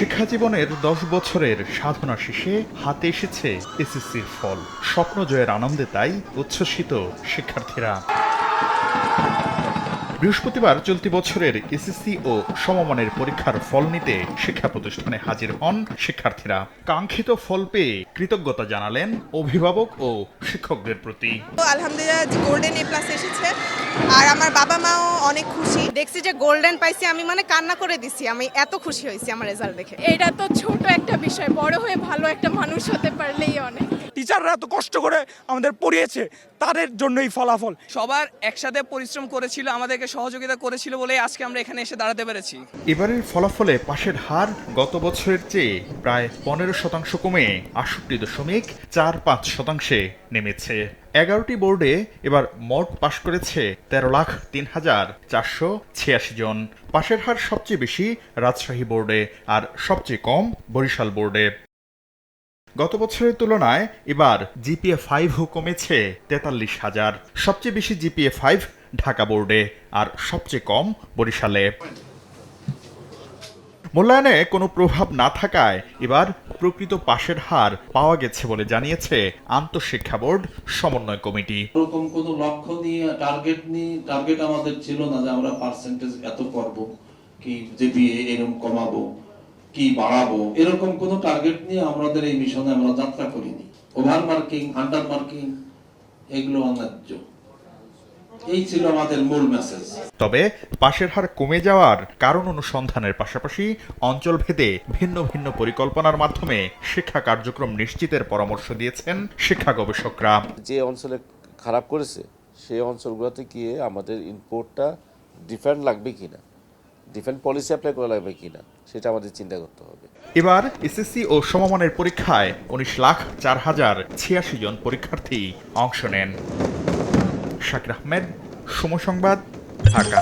শিক্ষা জীবনের দশ বছরের সাধনা শেষে হাতে এসেছে এসএসসির ফল। স্বপ্ন জয়ের আনন্দে তাই উচ্ছ্বসিত শিক্ষার্থীরা। বৃহস্পতিবার চলতি বছরের এসএসসি ও সমমানের পরীক্ষার ফল নিতে শিক্ষা প্রতিষ্ঠানে হাজির হন শিক্ষার্থীরা। কাঙ্ক্ষিত ফল পেয়ে কৃতজ্ঞতা জানালেন অভিভাবক ও শিক্ষকদের প্রতি। আলহামদুলিল্লাহ গোল্ডেন এ প্লাস এসেছে আর আমার বাবা মাও অনেক খুশি। দেখছি যে গোল্ডেন পাইছি আমি মানে কান্না করে দিছি। আমি এত খুশি হয়েছি আমার রেজাল্ট দেখে। এটা তো ছোট একটা বিষয় বড় হয়ে ভালো একটা মানুষ হতে পারলেই অনেক। টিচাররা এত কষ্ট করে আমাদের পড়িয়েছে। তাদের জন্যই ফলাফল। সবার একসাথে পরিশ্রম করেছিল আমাদেরকে সহযোগিতা করেছিল বলে আজকে আমরা এখানে এসে দাঁড়াতে পেরেছি। এবারের ফলাফলে পাশের হার গত বছরের চেয়ে প্রায় পনেরো শতাংশ কমে আটষট্টি দশমিক চার পাঁচ শতাংশে নেমেছে। এগারোটি বোর্ডে এবার মোট পাশ করেছে তেরো লাখ তিন হাজার চারশো ছিয়াশি জন। পাশের হার সবচেয়ে বেশি রাজশাহী বোর্ডে আর সবচেয়ে কম বরিশাল বোর্ডে। গত বছরের তুলনায় এবার জিপিএ ফাইভও কমেছে তেতাল্লিশ হাজার। সবচেয়ে বেশি জিপিএ ফাইভ ঢাকা বোর্ডে, আর সবচেয়ে কম বরিশালে। মূল্যায়নে কোনো প্রভাব না থাকায় এবার প্রকৃত পাশের হার পাওয়া গেছে বলে জানিয়েছে আন্তঃশিক্ষা বোর্ড সমন্বয় কমিটি। ওরকম কোনো লক্ষ্য নিয়ে টার্গেট নিয়ে টার্গেট আমাদের ছিল না যে আমরা পার্সেন্টেজ এত করব, কি জিপিএ এরকম কমাবো। কি বাড়াবো? এরকম কোনো টার্গেট নিয়ে আমাদের এই মিশনে আমরা যাত্রা করিনি। ওভার মার্কিং আন্ডার মার্কিং এগুলো অন্যায্য। এই ছিল আমাদের মূল মেসেজ তবে পাশের হার কমে যাওয়ার কারণ অনুসন্ধানের পাশাপাশি অঞ্চলভেদে ভিন্ন ভিন্ন পরিকল্পনার মাধ্যমে শিক্ষা কার্যক্রম নিশ্চিতের পরামর্শ দিয়েছেন শিক্ষা গবেষকরা। যে অঞ্চলে খারাপ করেছে সেই অঞ্চলগুলোতে গিয়ে আমাদের ইনপোর্টটা ডিফারেন্ট লাগবে কিনা? ডিফারেন্ট পলিসি অ্যাপ্লাই করা লাগবে কিনা, সেটা আমাদের চিন্তা করতে হবে। এবার এসএসসি ও সমমানের পরীক্ষায় উনিশ লাখ চার হাজার ছিয়াশি জন পরীক্ষার্থী অংশ নেন। শাকির আহমেদ সমসংবাদ ঢাকা।